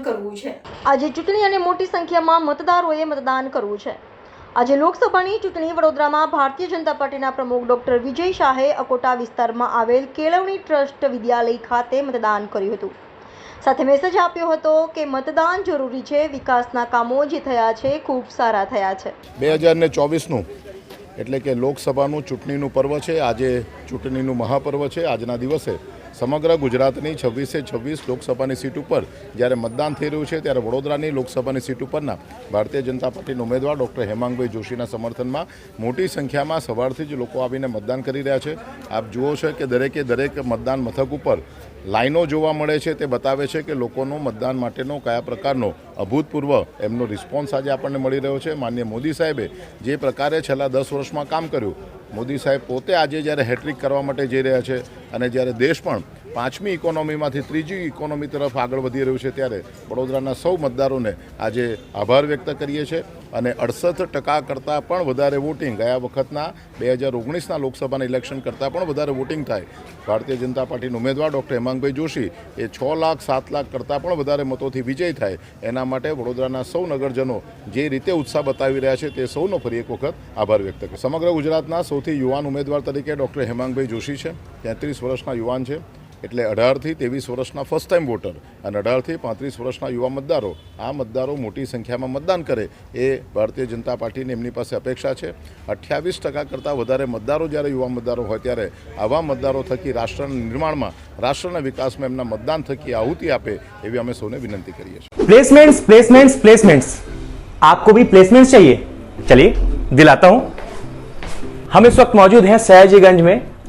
કરવું છે. આજે ચૂંટણી અને મોટી સંખ્યામાં મતદારોએ મતદાન કરવું છે. આજે લોકસભાની ચૂંટણી વડોદરામાં ભારતીય જનતા પાર્ટીના પ્રમુખ ડોક્ટર વિજય શાહે અકોટા વિસ્તારમાં આવેલ કેળવણી ટ્રસ્ટ વિદ્યાલય ખાતે મતદાન કર્યું હતું. સાથે મેસેજ આપ્યો હતો કે મતદાન જરૂરી છે વિકાસના કામો જે થયા છે ખૂબ સારા થયા છે. બે હજાર ને ચોવીસનું એટલે કે લોકસભાનું ચૂંટણીનું પર્વ છે આજે ચૂંટણીનું મહાપર્વ છે આજના દિવસે સમગ્ર ગુજરાતની છવ્વીસે છવ્વીસ લોકસભાની સીટ ઉપર જ્યારે મતદાન થઈ રહ્યું છે ત્યારે વડોદરાની લોકસભાની સીટ ઉપરના ભારતીય જનતા પાર્ટીના ઉમેદવાર ડૉક્ટર હેમાંગભાઈ જોશીના સમર્થનમાં મોટી સંખ્યામાં સવારથી જ લોકો આવીને મતદાન કરી રહ્યા છે. આપ જુઓ છો કે દરેકે દરેક મતદાન મથક ઉપર લાઈનો જોવા મળે છે તે બતાવે છે કે લોકોનો મતદાન માટેનો કયા પ્રકારનો અભૂતપૂર્વ એમનો રિસ્પોન્સ આજે આપણને મળી રહ્યો છે. માન્ય મોદી સાહેબે જે પ્રકારે છેલ્લા દસ વર્ષમાં કામ કર્યું, મોદી સાહેબ પોતે આજે જ્યારે હેટ્રિક કરવા માટે જઈ રહ્યા છે અને જ્યારે દેશ પણ પાંચમી ઇકોનોમીમાંથી ત્રીજી ઇકોનોમી તરફ આગળ વધી રહ્યું છે ત્યારે વડોદરાના સૌ મતદારોને આજે આભાર વ્યક્ત કરીએ છીએ અને અડસઠ ટકા કરતાં પણ વધારે વોટિંગ ગયા વખતના બે હજાર ઓગણીસના લોકસભાના ઇલેક્શન કરતાં પણ વધારે વોટિંગ થાય. ભારતીય જનતા પાર્ટીના ઉમેદવાર ડૉક્ટર હેમાંગભાઈ જોશી એ છ લાખ, સાત લાખ કરતાં પણ વધારે મતોથી વિજય થાય. એના માટે વડોદરાના સૌ નગરજનો જે રીતે ઉત્સાહ બતાવી રહ્યા છે તે સૌનો ફરી એક વખત આભાર વ્યક્ત કરે સમગ્ર ગુજરાતના સૌથી યુવાન ઉમેદવાર તરીકે ડૉક્ટર હેમાંગભાઈ જોશી છે. તેત્રીસ વર્ષના યુવાન છે. એટલે અઢારથી ત્રેવીસ વર્ષના ફર્સ્ટ ટાઈમ વોટર અને અઢારથી પાંત્રીસ વર્ષના યુવા મતદારો આ મતદારો મોટી સંખ્યામાં મતદાન કરે એ ભારતીય જનતા પાર્ટીની એમની પાસે અપેક્ષા છે અઠ્યાવીસ ટકા કરતાં વધારે મતદારો જ્યારે યુવા મતદારો હોય ત્યારે આવા મતદારો થકી રાષ્ટ્રના નિર્માણમાં રાષ્ટ્રના વિકાસમાં એમના મતદાન થકી આહુતિ આપે એવી અમે સૌને વિનંતી કરીએ છીએ प्लेसमेंट्स प्लेसमेंट्स प्लेसमेंट्स आपको भी प्लेसमेंट्स चाहिए चलिए दिलाता हूं हम इस वक्त मौजूद हैं सयाजीगंज में